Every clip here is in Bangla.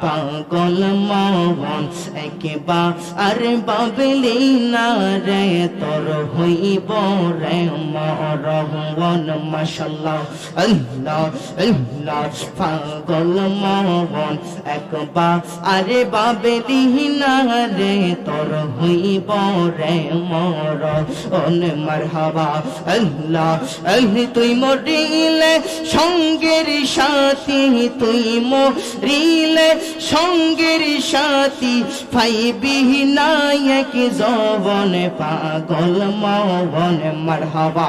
পাগল মন একবার বাবলি না রে তোর হইব রে মরহন আল্লাহ পাগল মন একবার বাবলি না রে তোর হইব রে মারহাবা আল্লাহ আল্লাহ তুই মরিলে সঙ্গের সাথী তুই মরিলে, সঙ্গের সাথী পাইবি নায়ক জবন পাগল মন মারহাবা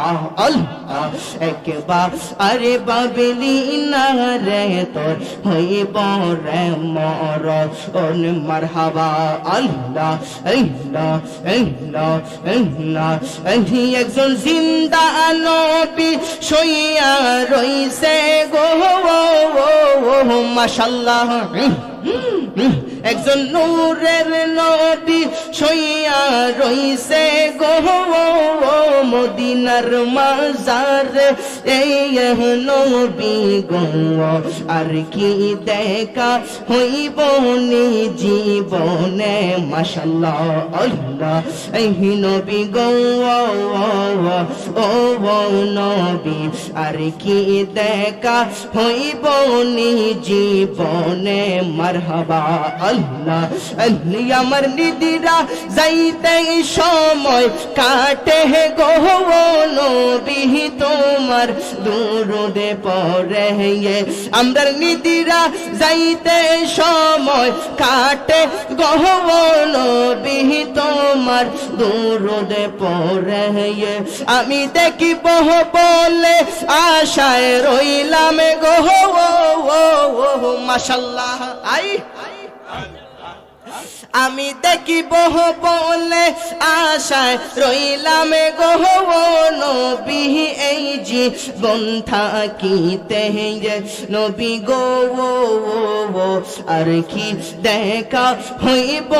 আল্লাহ, একবার আরে বাবলি না রে তোর হইব রে মর ওন মারহাবা আল্লাহ আল্লাহ আল্লাহ আল্লাহ আল্লাহ, একজন জিন্দা নবী সইয়া রইছে গো মাশাল্লাহ একজন নূরের নদী সইয়া রইছে গো। মদিনার মাজার, এই নবী গো আর কি দেখা হইব নি জীবনে? মাশাল্লাহ, আল্লাহ। এই নবী গো ও, নবী। আর কি দেখা হইব নি জীবনে? মারহাবা, আল্লাহ। আল্লাহ, আমার নিদিরা যাইতে সময় কাটে গো। নবী তোমার দুরুদে পরে আমরা নিদিরা যাইতে সময় কাটে। গো নবী তোমার দুরুদে পরে আমি দেখি বহ বলে আশায় রইলাম গো। মাশাল্লাহ। আই। আমি দেখিব বলে আশায় রইলাম গো নবী, এই জি জীবন থাকিতে নবী গো আর কি দেখা হইব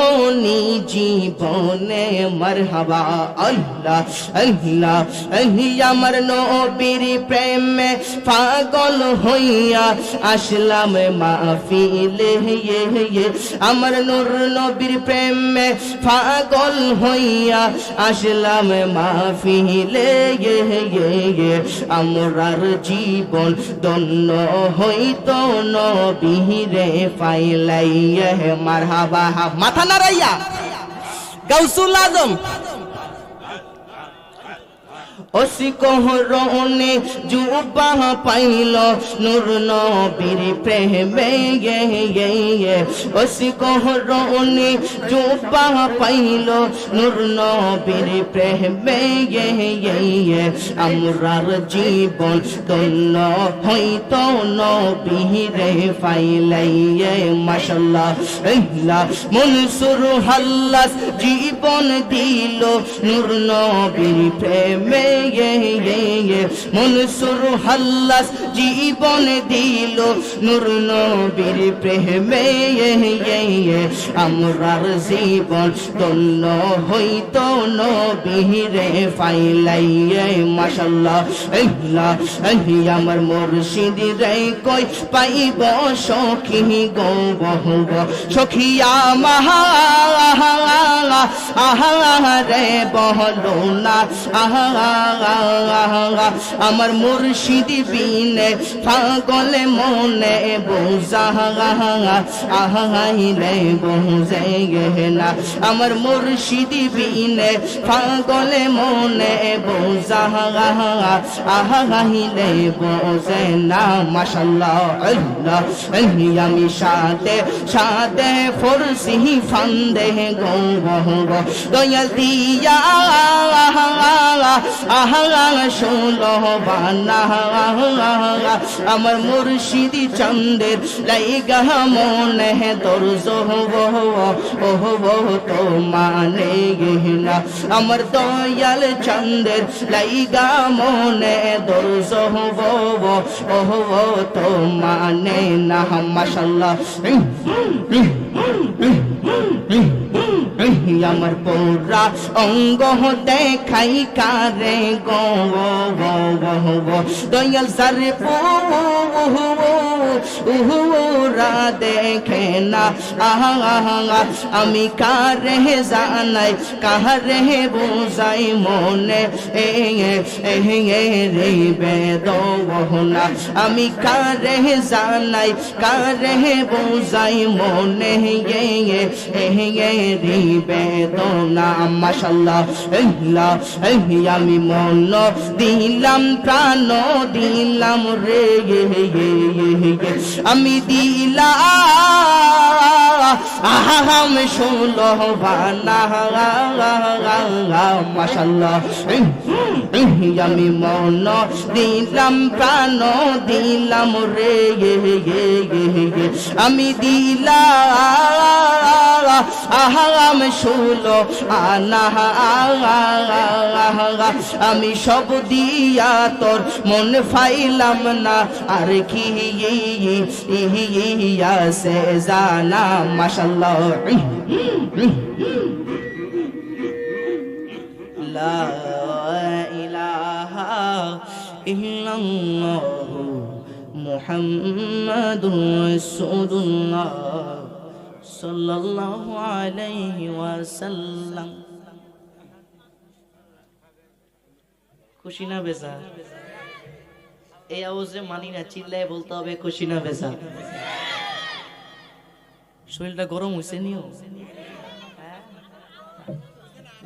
নি জীবনে? মারহাবা আল্লাহ আল্লাহ আল্লাহ, আমার নবীর প্রেমে পাগল হইয়া আসলাম মাহফিলে। আমার নূর নবীর প্রেমে পাগল হইয়া আসলাম মাহফিলে। আমরার জীবন দন্য হইত নবীরে পাইলাইয়া। মারহাবা, মাথা নাড়াইয়া। গাউসুল আজম ওসি কোহরনে জুবা পাইল নূর নবীর প্রেমে কোহরনে জুবা পাইল নূর নবীর প্রেমে আমরার জীবন দন্য হইত নবীরে পাইলাইয়ে মাশাল্লাহ। আল্লাহ মনসুর হাল্লাস জীবন দিল নূর নবীর প্রেমে মনসুর হাল্লাস জীবন দিল নূর নবীর প্রেমে আমরার জীবন দন্য হইত নবীরে ফাইলাইয়ে, মাশাল্লাহ। আল্লাহ আমার মুর্শিদ রে কই পাইব সখী গো বহু সখিয়া মাহা আহা রে বহলো না, আহা আমার মুর্শিদি বিনে পাগলে মনে বোঝা আহাইলে বোঝে না আমার মুর্শিদি বিনে পাগলে মনে বোঝা আহাইলে বোঝে না। মাশাল্লাহ আল্লাহ আমি সাথে সাথে ফরসি ফান্দে গো গো দয়াল দিয়া ষোলো বানা আমার মুর্শিদি চন্দের লাইগা মনে তোর জহব ওহব তো মানে গেহনা আমার দয়াল চন্দের লাইগা মনে তোর জহব ওহব তো মানে না। মাশাল্লাহ। এই আমার পোরা অঙ্গ দেখাই কারে গো গো গো গো দয়াল সারে উহুরা দেখে না আহা আহা আমি কারে জানাই কারে বুঝাই মনে এ এ এ রে বেদনা আমি কারে জানাই কারে বুঝাই মনে এ এ এ রে বেদনা মাশাল্লাহ এহলা আমি মন দিলাম, প্রাণ দিলাম রে আমি দিলাম, আহাম শুলো বানা মাশাল্লাহ আমি মন দিলাম, প্রাণ দিলাম রে আমি দিলাম আহাম শুলো, আনা আমি সব দিয়া তোর মন ফাইলাম না, আর কি জানা মাশাল্লাহ লা ইলাহা ইল্লাল্লাহ মুহাম্মাদুর রাসূলুল্লাহ। সাল্লাল্লাহু আলাইহি ওয়াসাল্লাম। খুশি না বেজা এই আওয়াজে মানি না, চিল্লায় বলতে হবে খুশি না বেজা শরীরটা গরম হইছে নিও।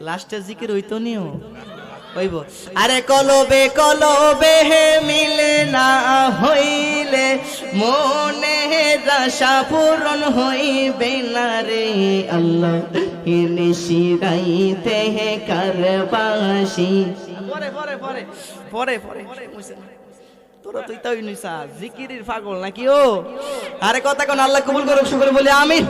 লাস্টে জিকির হইতো নিও। আরে কলবে কলবে হে মিলে না হইলে, মনে রাশা পূরণ হইবে না রে আল্লাহ। ইনি শিরাইতে হে কারবাসি। পরে পরে পরে পরে পরে তোরা তুই তো নিসা জিকিরির পাগল নাকি ও? আরে কথা কোন, আল্লাহ কবুল করুক, শুকর বলে, আমিন।